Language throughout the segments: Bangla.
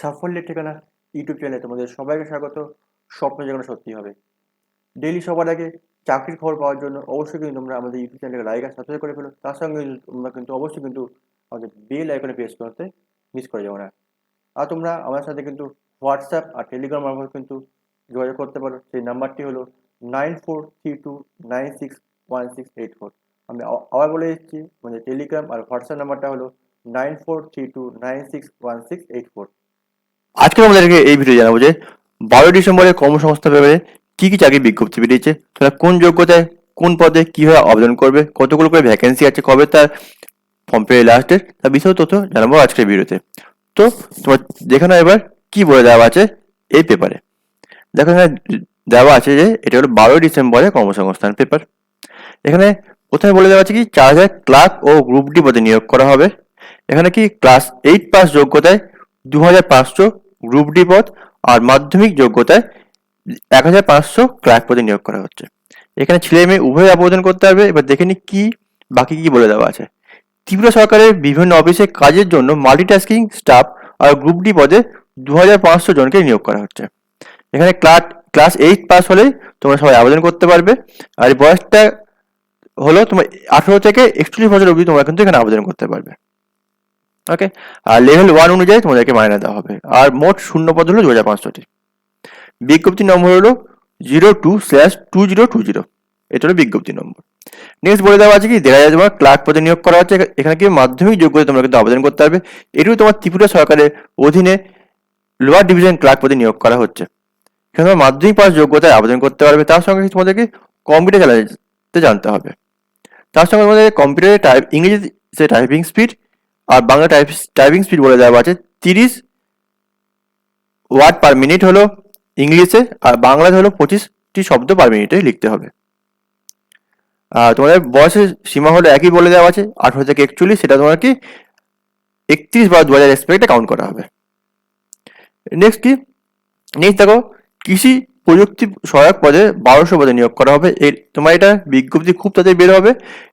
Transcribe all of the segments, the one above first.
সাফল্যের ঠিকানা ইউটিউব চ্যানেলে তোমাদের সবাইকে স্বাগত। স্বপ্ন যেন সত্যি হবে। ডেইলি সবার আগে চাকরির খবর পাওয়ার জন্য অবশ্যই কিন্তু তোমরা আমাদের ইউটিউব চ্যানেলকে লাইক আর সাবস্ক্রাইব করে ফেলো। তার সঙ্গে তোমরা কিন্তু অবশ্যই কিন্তু আমাদের বেল আইকনে প্রেস করতে মিস করে যাব না। আর তোমরা আমার সাথে কিন্তু হোয়াটসঅ্যাপ আর টেলিগ্রাম মারফত কিন্তু যোগাযোগ করতে পারো। সেই নাম্বারটি হলো nine four three two nine six one six eight four আমি আবার বলে দিচ্ছি, আমাদের টেলিগ্রাম আর হোয়াটসঅ্যাপ নাম্বারটা হলো nine four three two nine six one six eight four আজকে আমাদেরকে এই ভিডিও জানাব যে বারো ডিসেম্বরে কর্মসংস্থান ব্যাপারে কি কি চাকরি বিজ্ঞপ্তি বেরিয়েছে, তারা কোন যোগ্যতায়, কোন পদে কীভাবে আবেদন করবে, কতগুলো করে ভ্যাকেন্সি আছে, কবে তার ফর্ম পেয়ে লাস্টের তার বিষয় তথ্য জানাব আজকের ভিডিওতে তো তোমার দেখে নাও এবার কি বলে দেওয়া আছে এই পেপারে দেখো এখানে দেওয়া আছে যে এটা হলো বারোই ডিসেম্বরে কর্মসংস্থান পেপার এখানে প্রথমে বলে দেওয়া আছে কি, চার হাজার ক্লার্ক ও গ্রুপ ডি পদে নিয়োগ করা হবে। এখানে কি ক্লাস এইট পাস যোগ্যতায় দু হাজার পাঁচশো গ্রুপ ডি পদ আর মাধ্যমিক যোগ্যতায় এক হাজার পাঁচশো ক্লার্ক পদে নিয়োগ করা হচ্ছে। এখানে ছেলে মেয়ে উভয় আবেদন করতে হবে। এবার দেখে নি কি, বাকি কি বলে দেওয়া আছে। ত্রিপুরা সরকারের বিভিন্ন অফিসে কাজের জন্য মাল্টিটাস্কিং স্টাফ আর গ্রুপ ডি পদে দু হাজার পাঁচশো জনকে নিয়োগ করা হচ্ছে। এখানে ক্লাস ক্লাস এইট পাস হলেই তোমরা সবাই আবেদন করতে পারবে। আর বয়সটা হলো তোমার আঠেরো থেকে একচল্লিশ বছর অবধি তোমরা কিন্তু এখানে আবেদন করতে পারবে। ওকে আর লেভেল ওয়ান অনুযায়ী তোমাদেরকে মাইনে দেওয়া হবে। আর মোট শূন্য পদ হলো দু হাজার পাঁচশোটি। বিজ্ঞপ্তি নম্বর হলো zero two slash two zero two zero এটা হলো বিজ্ঞপ্তি নম্বর। নেক্সট বলে দেওয়া আছে কি দেখা যায় তোমার ক্লার্ক পদে নিয়োগ করা হচ্ছে। এখানে কি মাধ্যমিক যোগ্যতা তোমরা কিন্তু আবেদন করতে পারবে এটিও তোমার ত্রিপুরা সরকারের অধীনে লোয়ার ডিভিশন ক্লার্ক পদে নিয়োগ করা হচ্ছে। এখানে তোমার মাধ্যমিক পাস যোগ্যতায় আবেদন করতে পারবে। তার সঙ্গে তোমাদেরকে কম্পিউটার চালাতে জানতে হবে। তার সঙ্গে তোমাদের কম্পিউটারে টাইপ ইংরেজিতে টাইপিং স্পিড আর বাংলা টাইপ টাইপিং স্পিড বলে দেওয়া আছে, তিরিশ ওয়ার্ড পার মিনিট হলো ইংলিশে, আর বাংলাতে হলো পঁচিশটি শব্দ পার মিনিটে লিখতে হবে। আর তোমাদের বয়সের সীমা হলো একই বলে দেওয়া আছে, আঠারো থেকে একচল্লিশ, সেটা তোমার কি একত্রিশ বা দু হাজার এক্সপেক্টে কাউন্ট করা হবে। নেক্সট কি? নেক্সট দেখো, কৃষি প্রযুক্তি সহায়ক পদে বারোশো পদে নিয়োগ করা হবে। এর তোমার এটা বিজ্ঞপ্তি খুব তাড়াতাড়ি বের হবে।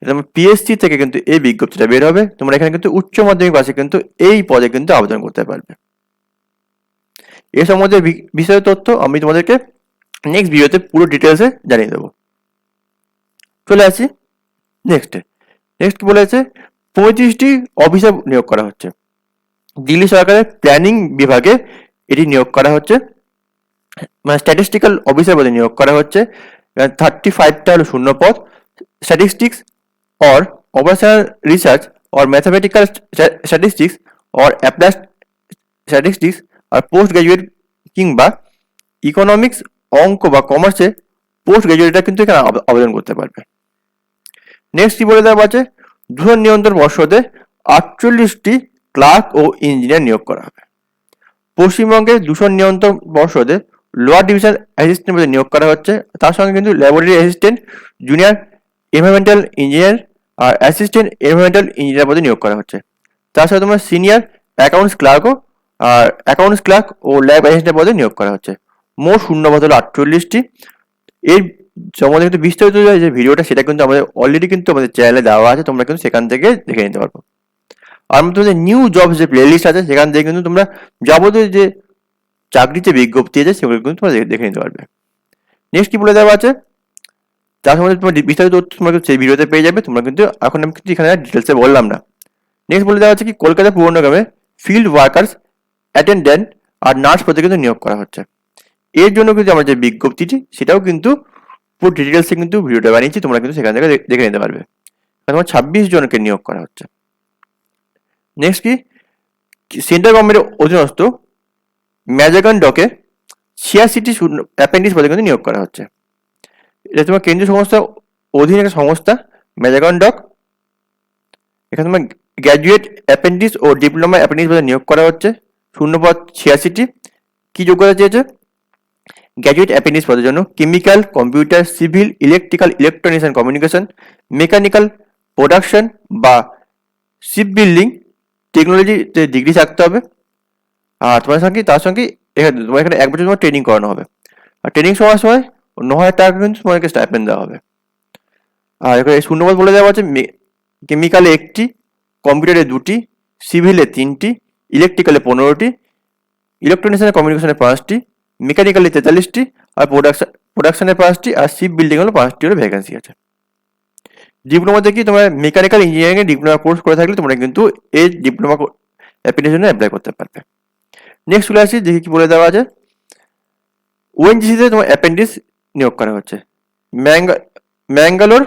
তোমার পিএসসি থেকে কিন্তু এই বিজ্ঞপ্তিটা বের হবে। তোমরা এখানে কিন্তু উচ্চ মাধ্যমিক পাশে কিন্তু এই পদে কিন্তু আবেদন করতে পারবে। এ সম্বন্ধে বিষয় তথ্য আমি তোমাদেরকে নেক্সট ভিডিওতে পুরো ডিটেলসে জানিয়ে দেবো। চলে আসি নেক্সটে নেক্সট বলেছে পঁয়ত্রিশটি অফিসার নিয়োগ করা হচ্ছে। দিল্লি সরকারের প্ল্যানিং বিভাগে এটি নিয়োগ করা হচ্ছে। মানে স্ট্যাটিস্টিক্যাল অফিসার পদে নিয়োগ করা হচ্ছে থার্টি ফাইভটা হলো শূন্য পদ statistics or operational research or mathematical statistics or applied statistics R post graduate কিংবা ইকোনমিক্স অঙ্ক বা কমার্সে পোস্ট গ্র্যাজুয়েটরা কিন্তু এখানে আবেদন করতে পারবে। নেক্সট কি বলে দেওয়া আছে? দূষণ নিয়ন্ত্রণ পর্ষদে আটচল্লিশটি ক্লার্ক ও ইঞ্জিনিয়ার নিয়োগ করা হবে। পশ্চিমবঙ্গের দূষণ নিয়ন্ত্রণ পর্ষদে লোয়ার ডিভিশন অ্যাসিস্ট্যান্ট পদে নিয়োগ করা হচ্ছে। তার সঙ্গে কিন্তু laboratory assistant junior environmental engineer আর অ্যাসিস্ট্যান্ট এনভায়রনমেন্টাল ইঞ্জিনিয়ার পদে নিয়োগ করা হচ্ছে। তার সাথে তোমার সিনিয়র অ্যাকাউন্টস ক্লার্কও আর অ্যাকাউন্টস ক্লার্ক ও ল্যাব অ্যাসিস্ট্যান্ট পদে নিয়োগ করা হচ্ছে। মোট শূন্য পদ হলো আটচল্লিশটি। এর সম্বন্ধে কিন্তু বিস্তারিত যে ভিডিওটা, সেটা কিন্তু আমাদের অলরেডি কিন্তু আমাদের চ্যানেলে দেওয়া আছে। তোমরা কিন্তু সেখান থেকে দেখে নিতে পারব। আর তোমাদের নিউ জব যে প্লেলিস্ট আছে, সেখান থেকে কিন্তু তোমরা যাবতীয় যে চাকরির যে বিজ্ঞপ্তি আছে, সেগুলো কিন্তু তোমরা দেখে- নিতে পারবে। নেক্সট কি বলে দেওয়া আছে? তার সম্বন্ধে তোমার বিস্তারিত তথ্য তোমরা সেই ভিডিওতে পেয়ে যাবে, তোমরা কিন্তু এখন আমি কিন্তু এখানে ডিটেলসে বললাম না। নেক্সট বলে দেওয়া আছে কি, কলকাতা পুরনগমে ফিল্ড ওয়ার্কার্স অ্যাটেন্ডেন্ট আর নার্স পদে কিন্তু নিয়োগ করা হচ্ছে। এর জন্য কিন্তু আমার যে বিজ্ঞপ্তিটি, সেটাও কিন্তু পুরো ডিটেলসে কিন্তু ভিডিওটা বানিয়েছি, তোমরা কিন্তু সেখান থেকে দেখে নিতে পারবে। তোমার ছাব্বিশ জনকে নিয়োগ করা হচ্ছে। নেক্সট কি, সেন্ট্রাল গভর্নমেন্টের অধীনস্থ ম্যাজাগান ডকে ছিয়াশিটি অ্যাপেন্ডিক্স পদে কিন্তু নিয়োগ করা হচ্ছে। এটা তোমার কেন্দ্রীয় সংস্থা অধীন একটা সংস্থা ম্যাজাগন ডক এখানে তোমার গ্র্যাজুয়েট অ্যাপেন্ডিক্স ও ডিপ্লোমা অ্যাপেন্ডিক্স পদে নিয়োগ করা হচ্ছে। শূন্যপদ ছিয়াশিটি কি যোগ্যতা চেয়েছে? গ্র্যাজুয়েট অ্যাপেন্ডিক্স পদের জন্য chemical computer civil electrical electronics and communication mechanical production বা শিপ বিল্ডিং টেকনোলজিতে ডিগ্রি থাকতে হবে। আর তোমার সঙ্গে, তার সঙ্গে এখানে, তোমার এখানে এক বছর তোমার ট্রেনিং করানো হবে। আর ট্রেনিং সময় সময় ন হাজার টাকা কিন্তু তোমাকে স্টাইপেন্ড দেওয়া হবে। আর এখানে শূন্যপদ বলে দেওয়া আছে কেমিক্যালে একটি কম্পিউটারে দুটি সিভিলে তিনটি ইলেকট্রিক্যালে পনেরোটি ইলেকট্রনিক্স অ্যান্ড কমিউনিকেশনের পাঁচটি মেকানিক্যালি তেতাল্লিশটি, আর প্রোডাকশন প্রোডাকশনের পাঁচটি, আর শিপ বিল্ডিং হলো পাঁচটি হলো ভ্যাকেন্সি আছে। ডিপ্লোমাতে কি তোমরা মেকানিক্যাল ইঞ্জিনিয়ারিং ডিপ্লোমা কোর্স করে থাকলে তোমরা কিন্তু এই ডিপ্লোমা অ্যাপ্লিকেশনে অ্যাপ্লাই করতে পারবে। নেক্সট চলে আসি, দেখি কি বলে দেওয়া আছে। ওএনজিসিতে তোমার অ্যাপেন্ডিক্স নিয়োগ করা হচ্ছে। ম্যাঙ্গা ম্যাঙ্গালোর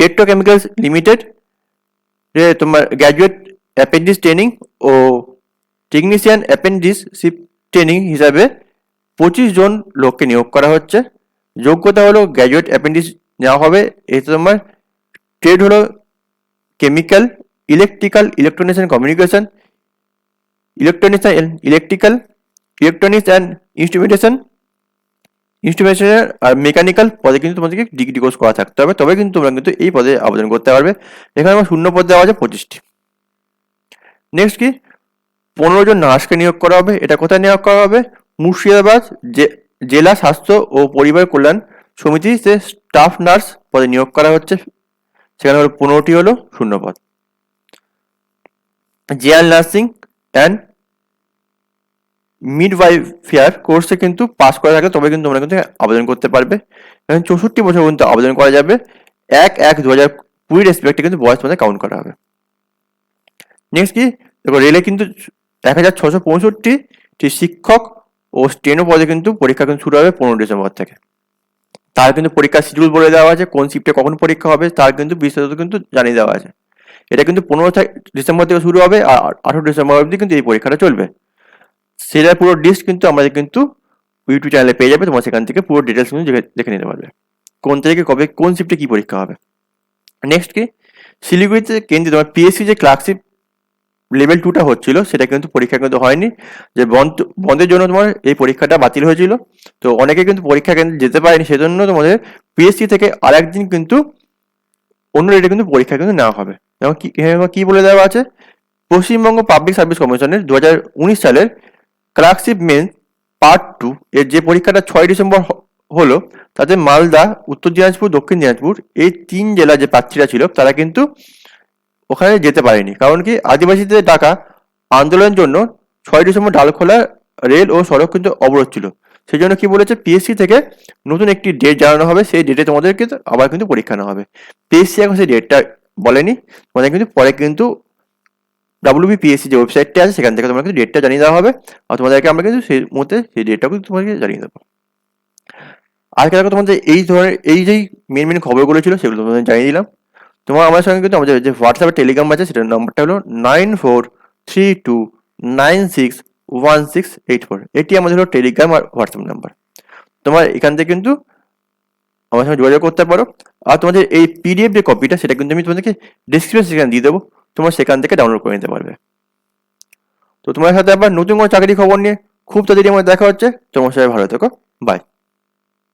পেট্রোকেমিক্যালস লিমিটেড এ তোমার গ্র্যাজুয়েট অ্যাপেন্ডিক্স ট্রেনিং ও টেকনিশিয়ান অ্যাপেন্ডিক্সশিপ ট্রেনিং হিসাবে পঁচিশ জন লোককে নিয়োগ করা হচ্ছে। যোগ্যতা হলো গ্র্যাজুয়েট অ্যাপেন্ডিক্স নেওয়া হবে। এতে তোমার ট্রেড হলো chemical electrical electronics and communication electronics and electrical electronics and instrumentation instrumentation R mechanical পদে কিন্তু তোমাদেরকে ডিগ্রি কোর্স করা থাকতে হবে। তবে কিন্তু তোমরা কিন্তু এই পদে আবেদন করতে পারবে। এখানে আমার শূন্য পদ দেওয়া আছে, পঁচিশটি। নেক্সট কি? পনেরো জন নার্সকে নিয়োগ করা হবে। এটা কোথায় নিয়োগ করা হবে? মুর্শিদাবাদ জেলা স্বাস্থ্য ও পরিবার কল্যাণ সমিতিতে স্টাফ নার্স পদে নিয়োগ করা হচ্ছে। সেখানে হলো পনেরোটি হলো শূন্য পদ। জেআর নার্সিং অ্যান্ড মিডওয়াইফেয়ার কোর্সে কিন্তু পাস করা থাকে, তবে কিন্তু তোমরা কিন্তু আবেদন করতে পারবে। এখানে চৌষট্টি বছর পর্যন্ত আবেদন করা যাবে। এক এক দু হাজার কুড়ি রেসপেক্টে কিন্তু বয়স তোমাদের কাউন্ট করা হবে। নেক্সট কি? দেখো, রেলে কিন্তু এক হাজার ছশো পঁয়ষট্টি শিক্ষক ও স্টেনো পদে কিন্তু পরীক্ষা কিন্তু শুরু হবে পনেরো ডিসেম্বর থেকে। তার কিন্তু পরীক্ষার শিডিউল বলে দেওয়া আছে, কোন শিফটে কখন পরীক্ষা হবে, তার কিন্তু বিস্তারিত কিন্তু জানিয়ে দেওয়া আছে। এটা কিন্তু পনেরো ডিসেম্বর থেকে শুরু হবে আর আঠেরো ডিসেম্বর অবধি কিন্তু এই পরীক্ষাটা চলবে। সেটার পুরো লিস্ট কিন্তু আমাদের কিন্তু ইউটিউব চ্যানেলে পেয়ে যাবে, তোমার সেখান থেকে পুরো ডিটেলস কিন্তু দেখে- নিতে পারবে। কোন তারিখে কবে, কোন শিফটে কি পরীক্ষা হবে? নেক্সট কি? শিলিগুড়িতে কেন্দ্রে তোমার পিএসসি যে ক্লার্কশিপ লেভেল টুটা হচ্ছিল, সেটা কিন্তু পরীক্ষা কিন্তু হয়নি। যে বন্ধ, বন্ধের জন্য তোমার এই পরীক্ষাটা বাতিল হয়েছিল। তো অনেকে কিন্তু পরীক্ষা কেন্দ্রে যেতে পারেনি, সেজন্য তোমাদের পিএসসি থেকে আরেকদিন কিন্তু অন্য ডেটে কিন্তু পরীক্ষা কিন্তু নেওয়া হবে। যেমন কি বলে দেওয়া আছে? পশ্চিমবঙ্গ পাবলিক সার্ভিস কমিশনের দু হাজার উনিশ সালের ক্লার্কশিপ মেন পার্ট টু এর যে পরীক্ষাটা ছয় ডিসেম্বর হলো, তাতে মালদা, উত্তর দিনাজপুর, দক্ষিণ দিনাজপুর এই তিন জেলা যে প্রার্থীরা ছিল, তারা কিন্তু ওখানে যেতে পারেনি। কারণ কি, আদিবাসীদের ডাকা আন্দোলনের জন্য ছয় ডিসেম্বর ডালখোলা রেল ও সড়ক কিন্তু অবরোধ ছিল। সেই জন্য কি বলেছে পিএসসি থেকে নতুন একটি ডেট জানানো হবে। সেই ডেটে তোমাদেরকে তো আবার কিন্তু পরীক্ষা নেওয়া হবে। পিএসসি এখন সেই ডেটটা বলেনি। তোমাদের কিন্তু পরে কিন্তু ডাব্লিউবিপিএসসি যে ওয়েবসাইটটা আছে, সেখান থেকে তোমরা কিন্তু ডেটটা জানিয়ে দেওয়া হবে। আর তোমাদেরকে আমরা কিন্তু সেই মুহূর্তে সেই ডেটটা কিন্তু তোমাদেরকে জানিয়ে দেবো। আজকে দেখো তোমাদের এই ধরনের, এই যেই মেন মেন খবরগুলো ছিল, সেগুলো তোমাদের জানিয়ে দিলাম। তোমার আমার সঙ্গে কিন্তু আমাদের যে হোয়াটসঅ্যাপে টেলিগ্রাম আছে, সেটার নাম্বারটা হলো nine four three two nine six one six eight four এটি আমাদের হলো টেলিগ্রাম আর হোয়াটসঅ্যাপ নাম্বার তোমার এখান থেকে কিন্তু আমার সঙ্গে যোগাযোগ করতে পারো। আর তোমাদের এই পিডিএফ যে কপিটা সেটা কিন্তু আমি তোমাদেরকে ডিসক্রিপশন সেখানে দিয়ে দেবো। তোমরা সেখান থেকে ডাউনলোড করে নিতে পারবে। তো তোমার সাথে আবার নতুন কোনো চাকরি খবর নিয়ে খুব তাড়াতাড়ি আমার দেখা হচ্ছে। তোমার সাথে ভালো থেকো। বাই